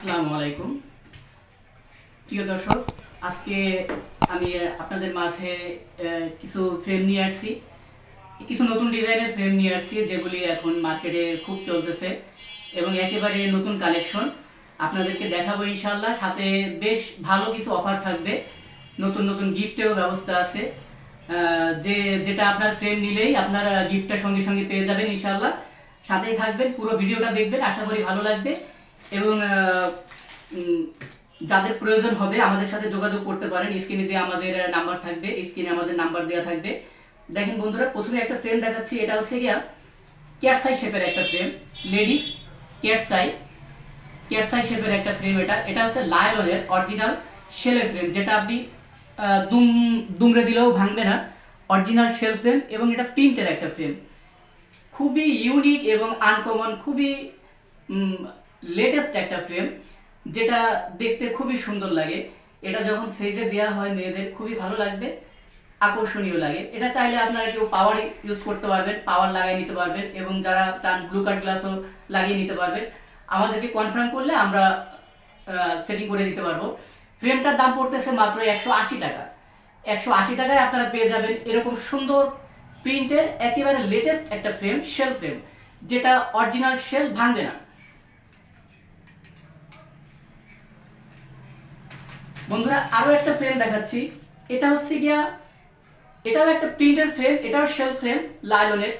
আসসালামু প্রিয় দর্শক, আজকে আমি আপনাদের মাঝে কিছু ফ্রেম নিয়ে আসছি। কিছু নতুন ডিজাইনের ফ্রেম নিয়ে আসছি, যেগুলি এখন মার্কেটে খুব চলতেছে এবং একেবারে নতুন কালেকশন আপনাদেরকে দেখাবো ইনশাল্লাহ সাথে বেশ ভালো কিছু অফার থাকবে। নতুন নতুন গিফটেরও ব্যবস্থা আছে। যে, যেটা আপনার ফ্রেম নিলেই আপনার গিফটটা সঙ্গে সঙ্গে পেয়ে যাবেন ইনশাল্লাহ সাথেই থাকবেন, পুরো ভিডিওটা দেখবেন। আশা করি ভালো লাগবে। এবং যাদের প্রয়োজন হবে আমাদের সাথে যোগাযোগ করতে পারেন। স্ক্রিনে দিয়ে আমাদের নাম্বার থাকবে। স্ক্রিনে আমাদের নাম্বার দেওয়া থাকবে। দেখেন বন্ধুরা, প্রথমে একটা ফ্রেম দেখাচ্ছি। এটা হচ্ছে গিয়া ক্যাটসাই শেপের একটা ফ্রেম লেডিস ক্যাটসাই। ক্যাটসাই শেপের একটা ফ্রেম এটা। এটা হচ্ছে লায়লনের অরিজিনাল শেলের ফ্রেম যেটা আপনি দুম, দুমড়ে দিলেও ভাঙবে না। অরিজিনাল শেল ফ্রেম এবং এটা প্রিন্টের একটা ফ্রেম খুবই ইউনিক এবং আনকমন খুবই লেটেস্ট একটা ফ্রেম যেটা দেখতে খুবই সুন্দর লাগে। এটা যখন ফেজে দেওয়া হয় মেয়েদের, খুবই ভালো লাগবে, আকর্ষণীয় লাগে। এটা চাইলে আপনারা কেউ পাওয়ার ইউজ করতে পারবেন পাওয়ার লাগিয়ে নিতে পারবেন, এবং যারা চান ব্লু কার্ড গ্লাসও লাগিয়ে নিতে পারবেন, আমাদেরকে কনফার্ম করলে আমরা সেটিং করে দিতে পারব। ফ্রেমটার দাম পড়তেছে মাত্র একশো আশি টাকা। একশো আশি টাকায় আপনারা পেয়ে যাবেন এরকম সুন্দর প্রিন্টের একেবারে লেটেস্ট একটা ফ্রেম শেল ফ্রেম যেটা অরিজিনাল শেল ভাঙবে না। বন্ধুরা আরও একটা ফ্রেম দেখাচ্ছি। এটা হচ্ছে গিয়া এটাও একটা প্রিন্টের ফ্রেম এটাও শেল ফ্রেম লায়নের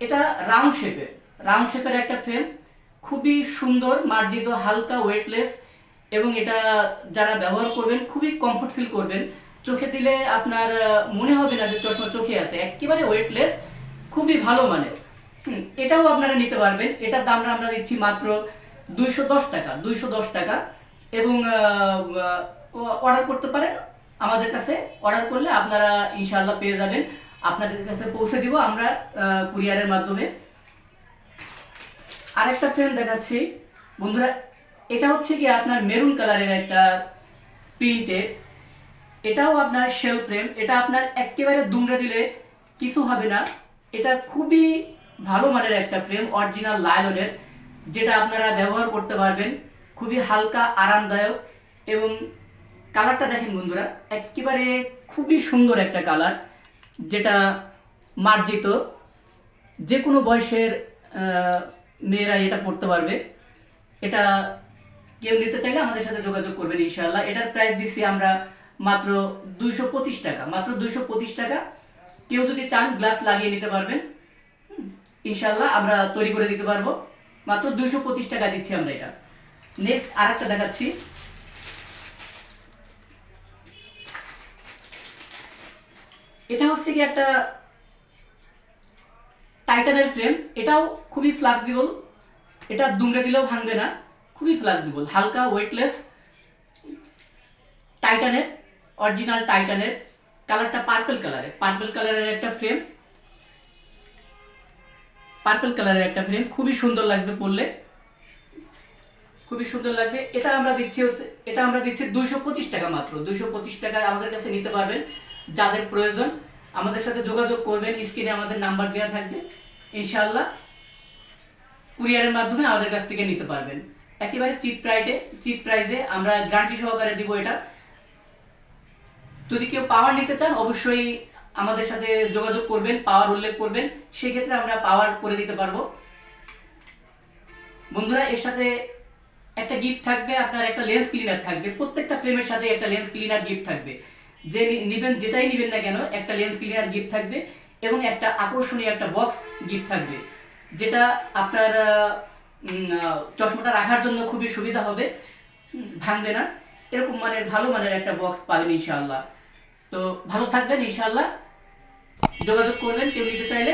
এটা রাউন্ড শেপের রাউন্ড শেপের একটা ফ্রেম খুবই সুন্দর মার্জিত হালকা ওয়েটলেস এবং এটা যারা ব্যবহার করবেন খুবই কমফোর্ট ফিল করবেন। চোখে দিলে আপনার মনে হবে না যে চশমা চোখে আছে। একেবারে ওয়েটলেস খুবই ভালো হুম, এটাও আপনারা নিতে পারবেন। এটার দামটা আমরা দিচ্ছি মাত্র দুইশো দশ টাকা দুইশো দশ টাকা। এবং অর্ডার করতে পারেন। আমাদের কাছে অর্ডার করলে আপনারা ইনশাল্লাহ পেয়ে যাবেন। আপনাদের কাছে পৌঁছে দিব আমরা কুরিয়ারের মাধ্যমে। আরেকটা ফ্রেম দেখাচ্ছি। বন্ধুরা, এটা হচ্ছে কি আপনার মেরুন কালারের একটা প্রিন্টের। এটাও আপনার শেল ফ্রেম এটা আপনার একেবারে দুমড়ে দিলে কিছু হবে না। এটা খুবই ভালো মানের একটা ফ্রেম অরিজিনাল লায়লনের যেটা আপনারা ব্যবহার করতে পারবেন। খুবই হালকা, আরামদায়ক এবং কালারটা দেখেন বন্ধুরা, একেবারে খুবই সুন্দর একটা কালার যেটা মার্জিত যে কোনো বয়সের মেয়েরা এটা পড়তে পারবে। এটা কেউ নিতে চাইলে আমাদের সাথে যোগাযোগ করবেন ইনশাআল্লাহ। এটার প্রাইস দিচ্ছি আমরা মাত্র দুইশো পঁচিশ টাকা, মাত্র দুইশো পঁচিশ টাকা। কেউ যদি চান গ্লাস লাগিয়ে নিতে পারবেন। ইনশাল্লাহ আমরা তৈরি করে দিতে পারব। মাত্র দুইশো পঁচিশ টাকা দিচ্ছি আমরা এটা। নেক্সট আর একটা দেখাচ্ছি। এটা হচ্ছে কি একটা টাইটানের ফ্রেম। এটাও খুবই ফ্লেক্সিবল এটা দুমড়ে দিলেও ভাঙবে না। খুবই ফ্লেক্সিবল হালকা ওয়েটলেস টাইটানের অরিজিনাল টাইটানের। কালারটা পার্পল কালারের। পার্পল কালারের একটা ফ্রেম পার্পল কালারের একটা ফ্রেম খুবই সুন্দর লাগবে পরলে। খুবই সুন্দর লাগবে। এটা আমরা দিচ্ছি হচ্ছে, এটা আমরা দিচ্ছি দুইশো পঁচিশ টাকা মাত্র। দুইশো পঁচিশ টাকায় আমাদের কাছে নিতে পারবেন, যাদের প্রয়োজন। আমাদের সাথে যোগাযোগ করবেন, স্ক্রিনে আমাদের নাম্বার দেওয়া থাকবে। ইনশাআল্লাহ কুরিয়ারের মাধ্যমে আমাদের কাছ থেকে নিতে পারবেন। একেবারে চিপ প্রাইসে চিপ প্রাইজে আমরা গ্যারান্টি সহকারে দিব এটা। যদি কেউ পাওয়ার নিতে চান, অবশ্যই আমাদের সাথে যোগাযোগ করবেন পাওয়ার উল্লেখ করবেন। সেক্ষেত্রে আমরা পাওয়ার করে দিতে পারব। বন্ধুরা, এর সাথে একটা গিফট থাকবে, আপনার একটা লেন্স ক্লিনার থাকবে, প্রত্যেকটা ফ্রেমের সাথে একটা লেন্স ক্লিনার গিফট থাকবে। যে নিবেন, যেটাই নিবেন না কেন, একটা লেন্স ক্লিনার গিফট থাকবে এবং একটা আকর্ষণীয় একটা বক্স গিফট থাকবে, যেটা আপনার চশমাটা রাখার জন্য খুবই সুবিধা হবে। ভাঙবে না। এরকম মানের, ভালো মানের একটা বক্স পাবেন ইনশাআল্লাহ। তো ভালো থাকবেন ইনশাআল্লাহ। যোগাযোগ করবেন কেউ নিতে চাইলে।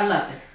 আল্লাহ হাফেজ।